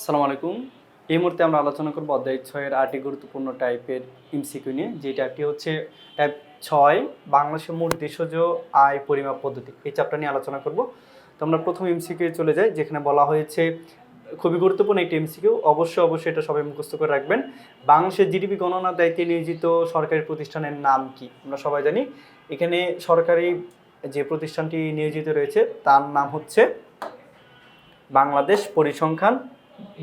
আসসালামু আলাইকুম। এই মুহূর্তে আমরা আলোচনা করব অধ্যায় ছয়ের আটটি গুরুত্বপূর্ণ টাইপের এমসিকিউ নিয়ে যে টাইপটি হচ্ছে টাইপ ছয়, বাংলাদেশের মোট দেশজ আয় পরিমাপ পদ্ধতি। এই চ্যাপ্টার নিয়ে আলোচনা করব। তো আমরা প্রথম এমসিকিউ চলে যাই, যেখানে বলা হয়েছে খুবই গুরুত্বপূর্ণ একটি এমসিকিউ। অবশ্যই অবশ্যই এটা সবাই মুখস্থ করে রাখবেন। বাংলাদেশের জিডিপি গণনার দায়িত্বে নিয়োজিত সরকারি প্রতিষ্ঠানের নাম কি? আমরা সবাই জানি। এখানে সরকারি যে প্রতিষ্ঠানটি নিয়োজিত রয়েছে, তার নাম হচ্ছে বাংলাদেশ পরিসংখ্যান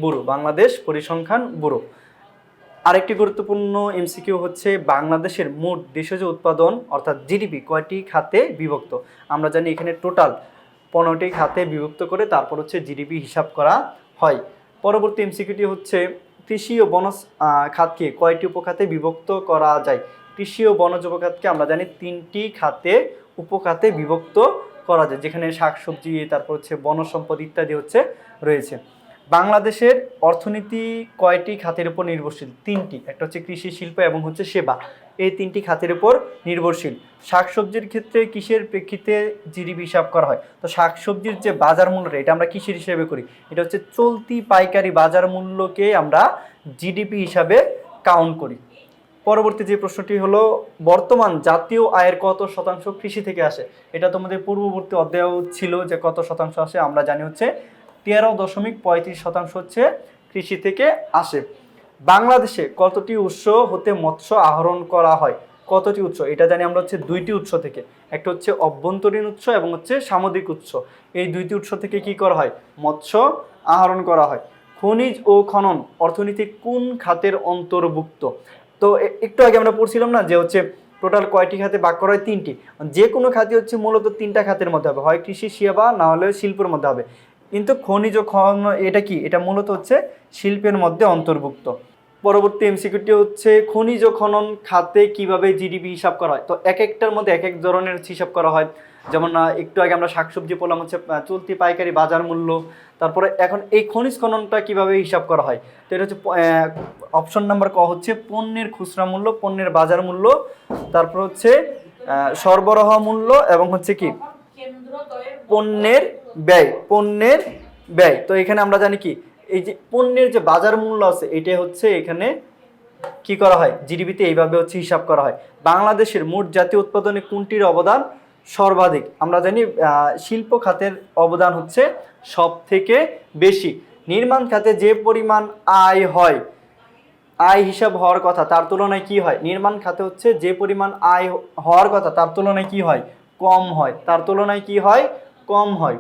ব্যুরো বাংলাদেশ পরিসংখ্যান ব্যুরো আরেকটি গুরুত্বপূর্ণ এমসিকিউ হচ্ছে বাংলাদেশের মোট দেশজ উৎপাদন, অর্থাৎ জিডিপি কয়টি খাতে বিভক্ত? আমরা জানি এখানে টোটাল পনেরোটি খাতে বিভক্ত করে তারপর হচ্ছে জিডিপি হিসাব করা হয়। পরবর্তী এমসিকিউটি হচ্ছে কৃষি ও বনজ খাতকে কয়টি উপখাতে বিভক্ত করা যায়? কৃষি ও বনজ উপখাতকে আমরা জানি তিনটি খাতে উপখাতে বিভক্ত করা যায়, যেখানে শাকসবজি, তারপর হচ্ছে বনজ সম্পদ ইত্যাদি হচ্ছে রয়েছে। বাংলাদেশের অর্থনীতি কয়টি খাতের উপর নির্ভরশীল? তিনটি। একটা হচ্ছে কৃষি, শিল্প এবং হচ্ছে সেবা। এই তিনটি খাতের উপর নির্ভরশীল। শাকসবজির ক্ষেত্রে কিসের প্রেক্ষিতে জিডিপি হিসাব করা হয়? তো শাকসবজির যে বাজার মূল্যটা, এটা আমরা কিসের হিসেবে করি। এটা হচ্ছে চলতি পাইকারি বাজার মূল্যকে আমরা জিডিপি হিসাবে কাউন্ট করি। পরবর্তী যে প্রশ্নটি হলো, বর্তমান জাতীয় আয়ের কত শতাংশ কৃষি থেকে আসে? এটা তোমাদের পূর্ববর্তী অধ্যায়েও ছিল যে কত শতাংশ আসে, আমরা জানি হচ্ছে তেরো দশমিক পঁয়ত্রিশ শতাংশ হচ্ছে কৃষি থেকে আসে। বাংলাদেশে কতটি উৎস হতে মৎস্য আহরণ করা হয়? কতটি উৎস? এটা জানি আমরা হচ্ছে দুইটি উৎস থেকে। একটা হচ্ছে অভ্যন্তরীণ উৎস এবং হচ্ছে সামুদ্রিক উৎস। এই দুইটি উৎস থেকে কি করা হয়? মৎস্য আহরণ করা হয়। খনিজ ও খনন অর্থনীতি কোন খাতের অন্তর্ভুক্ত? তো একটু আগে আমরা পড়ছিলাম না যে হচ্ছে টোটাল কয়টি খাতে ভাগ করা হয়? তিনটি। যে কোনো খাতে হচ্ছে মূলত তিনটা খাতের মধ্যে হবে। হয় কৃষি সেবা, না হলে শিল্পের মধ্যে হবে। কিন্তু খনিজ খনন এটা কি? এটা মূলত হচ্ছে শিল্পের মধ্যে অন্তর্ভুক্ত। পরবর্তী এমসিকিউটি হচ্ছে খনিজ খনন খাতে কীভাবে জিডিপি হিসাব করা হয়? তো এক একটার মধ্যে এক এক ধরনের হিসাব করা হয়। যেমন একটু আগে আমরা শাকসবজি বললাম হচ্ছে চলতি পাইকারি বাজার মূল্য। তারপরে এখন এই খনিজ খননটা কীভাবে হিসাব করা হয়? তো এটা হচ্ছে অপশন নাম্বার ক হচ্ছে পণ্যের খুচরা মূল্য, পণ্যের বাজার মূল্য। তারপর হচ্ছে সরবরাহ মূল্য এবং হচ্ছে কি? পণ্যের ব্যয়, পণ্যের ব্যয়। তো এখানে আমরা জানি কি, এই যে পণ্যের যে বাজার মূল্য আছে, এটাই হচ্ছে এখানে কি করা হয়? জিডিপিতে এইভাবে হচ্ছে হিসাব করা হয়। বাংলাদেশের মোট জাতীয় উৎপাদনে কোনটির অবদান সর্বাধিক? আমরা জানি শিল্প খাতের অবদান হচ্ছে সব থেকে বেশি। নির্মাণ খাতে যে পরিমাণ আয় হয়, আয় হিসাব হওয়ার কথা, তার তুলনায় কি হয়? নির্মাণ খাতে হচ্ছে যে পরিমাণ আয় হওয়ার কথা, তার তুলনায় কি হয়? কম হয়। তার তুলনায় কি হয়? কম হয়।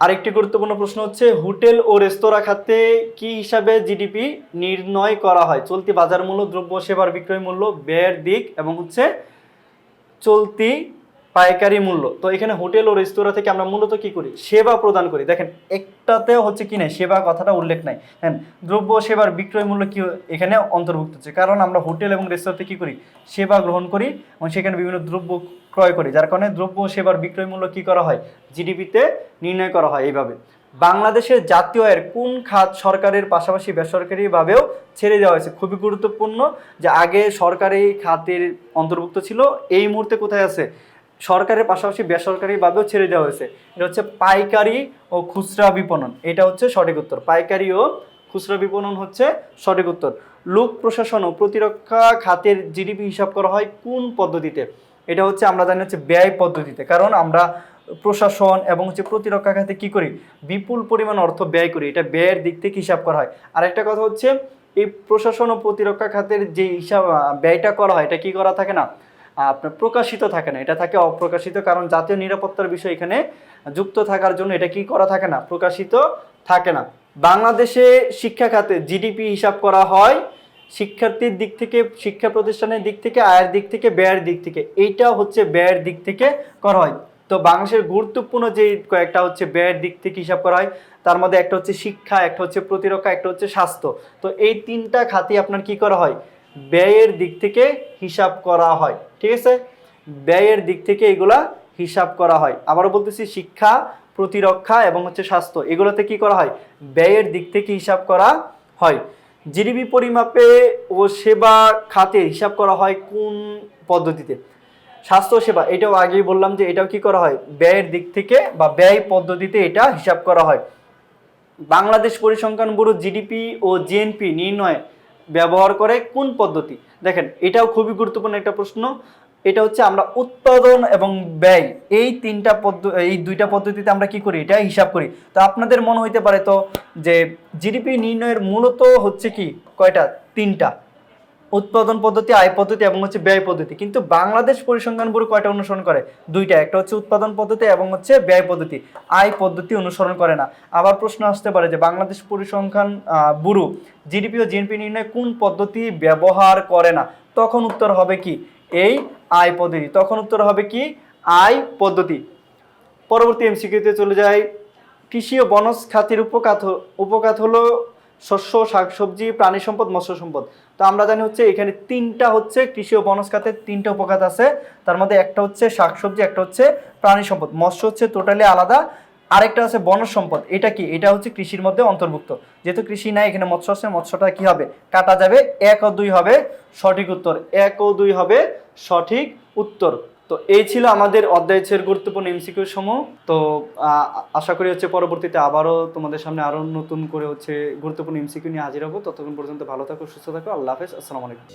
আরেকটি গুরুত্বপূর্ণ প্রশ্ন হচ্ছে, হোটেল ও রেস্তোরাঁ খাতে কি হিসাবে জিডিপি নির্ণয় করা হয়? চলতি বাজার মূল্য, দ্রব্য, সেবার বিক্রয় মূল্য, ব্যয়ের দিক এবং হচ্ছে চলতি পাইকারি মূল্য। তো এখানে হোটেল ও রেস্তোরাঁ থেকে আমরা মূলত কি করি? সেবা প্রদান করি। দেখেন, একটাতেও হচ্ছে কি নাই? সেবা কথাটা উল্লেখ নাই। হ্যাঁ দ্রব্য সেবার বিক্রয় মূল্য কি এখানে অন্তর্ভুক্ত হচ্ছে? কারণ আমরা হোটেল এবং রেস্তোরাঁতে কি করি? সেবা গ্রহণ করি এবং সেখানে বিভিন্ন দ্রব্য ক্রয় করি। যার কারণে দ্রব্য সেবার বিক্রয় মূল্য কি করা হয়? জিডিপিতে নির্ণয় করা হয় এইভাবে। বাংলাদেশের জাতীয় আয়ের কোন খাত সরকারের পাশাপাশি বেসরকারিভাবেও ছেড়ে দেওয়া হয়েছে? খুবই গুরুত্বপূর্ণ যে আগে সরকারি খাতের অন্তর্ভুক্ত ছিল। এই মুহূর্তে কোথায় আছে? সরকারের পাশাপাশি বেসরকারিভাবেও ছেড়ে দেওয়া হয়েছে। এটা হচ্ছে পাইকারি ও খুচরা বিপণন। এটা হচ্ছে সঠিক উত্তর। পাইকারি ও খুচরা বিপণন হচ্ছে সঠিক উত্তর। লোক প্রশাসন ও প্রতিরক্ষা খাতের জিডিপি হিসাব করা হয় কোন পদ্ধতিতে? এটা হচ্ছে আমরা জানি হচ্ছে ব্যয় পদ্ধতিতে। কারণ আমরা প্রশাসন এবং হচ্ছে প্রতিরক্ষা খাতে কি করি? বিপুল পরিমাণ অর্থ ব্যয় করি। এটা ব্যয়ের দিক থেকে হিসাব করা হয়। আর একটা কথা হচ্ছে, এই প্রশাসন ও প্রতিরক্ষা খাতের যে হিসাব ব্যয়টা করা হয়, এটা কি করা থাকে না? আপনার প্রকাশিত থাকে না। এটা থাকে অপ্রকাশিত কারণ জাতীয় নিরাপত্তার বিষয় এখানে যুক্ত থাকার জন্য এটা কি করা থাকে না? প্রকাশিত থাকে না। বাংলাদেশে শিক্ষা খাতে জিডিপি হিসাব করা হয়। শিক্ষার্থীর দিক থেকে, শিক্ষা প্রতিষ্ঠানের দিক থেকে, আয়ের দিক থেকে, ব্যয়ের দিক থেকে, এইটা হচ্ছে ব্যয়ের দিক থেকে করা হয়। তো বাংলাদেশের গুরুত্বপূর্ণ যে কয়েকটা হচ্ছে ব্যয়ের দিক থেকে হিসাব করা হয়, তার মধ্যে একটা হচ্ছে শিক্ষা, একটা হচ্ছে প্রতিরক্ষা, একটা হচ্ছে স্বাস্থ্য। তো এই তিনটা খাতে আপনার কি করা হয়? ব্যয়ের দিক থেকে হিসাব করা হয়, ঠিক আছে? ব্যয়ের দিক থেকে এগুলা হিসাব করা হয়। আবারও বলতেছি, শিক্ষা, প্রতিরক্ষা এবং হচ্ছে স্বাস্থ্য, এগুলোতে কি করা হয়? ব্যয়ের দিক থেকে হিসাব করা হয়। জিডিপি পরিমাপে ও সেবা খাতে হিসাব করা হয় কোন পদ্ধতিতে? স্বাস্থ্য সেবা, এটাও আগেই বললাম যে এটাও কি করা হয়? ব্যয়ের দিক থেকে বা ব্যয় পদ্ধতিতে এটা হিসাব করা হয়। বাংলাদেশ পরিসংখ্যান ব্যুরো জিডিপি ও জিএনপি নির্ণয়ে ব্যবহার করে কোন পদ্ধতি? দেখেন, এটাও খুবই গুরুত্বপূর্ণ একটা প্রশ্ন। এটা হচ্ছে আমরা উৎপাদন এবং ব্যয়। এই তিনটা পদ্ধতি এই দুইটা পদ্ধতিতে আমরা কি করি? এটা হিসাব করি। তো আপনাদের মনে হইতে পারে তো যে, জিডিপি নির্ণয়ের মূলত হচ্ছে কি? কয়টা? তিনটা। উৎপাদন পদ্ধতি, আয় পদ্ধতি এবং হচ্ছে ব্যয় পদ্ধতি। কিন্তু বাংলাদেশ পরিসংখ্যান ব্যুরো কয়টা অনুসরণ করে? দুইটা। একটা হচ্ছে উৎপাদন পদ্ধতি এবং হচ্ছে ব্যয় পদ্ধতি। আয় পদ্ধতি অনুসরণ করে না। আবার প্রশ্ন আসতে পারে যে বাংলাদেশ পরিসংখ্যান ব্যুরো জিডিপি ও জিএনপি নির্ণয় কোন পদ্ধতি ব্যবহার করে না? তখন উত্তর হবে কি? এই আয় পদ্ধতি। তখন উত্তর হবে কি? আয় পদ্ধতি। পরবর্তী এমসিকিউতে চলে যায় কৃষি ও বনজ খাতের উপকাত উপখাত হলো শস্য, শাকসবজি, প্রাণী সম্পদ, মৎস্য সম্পদ। তো আমরা জানি হচ্ছে এখানে তিনটা হচ্ছে কৃষি ও বনজ খাতের তিনটা উপখাত আছে। তার মধ্যে একটা হচ্ছে শাকসবজি, একটা হচ্ছে প্রাণী সম্পদ। মৎস্য হচ্ছে টোটালি আলাদা। আরেকটা আছে বনজ সম্পদ। এটা কি? এটা হচ্ছে কৃষির মধ্যে অন্তর্ভুক্ত। যেহেতু কৃষি নাই, এখানে মৎস্য আছে, মৎস্যটা কি হবে? কাটা যাবে। এক ও দুই হবে সঠিক উত্তর। এক ও দুই হবে সঠিক উত্তর। তো এই ছিল আমাদের অধ্যায় ছের গুরুত্বপূর্ণ এমসিকিউ সমূহ। তো আশা করি হচ্ছে পরবর্তীতে আবারও তোমাদের সামনে আরও নতুন করে হচ্ছে গুরুত্বপূর্ণ এমসিকিউ নিয়ে হাজির হব। ততক্ষণ পর্যন্ত ভালো থাকো, সুস্থ থাকো। আল্লাহ হাফেজ। আসসালামু আলাইকুম।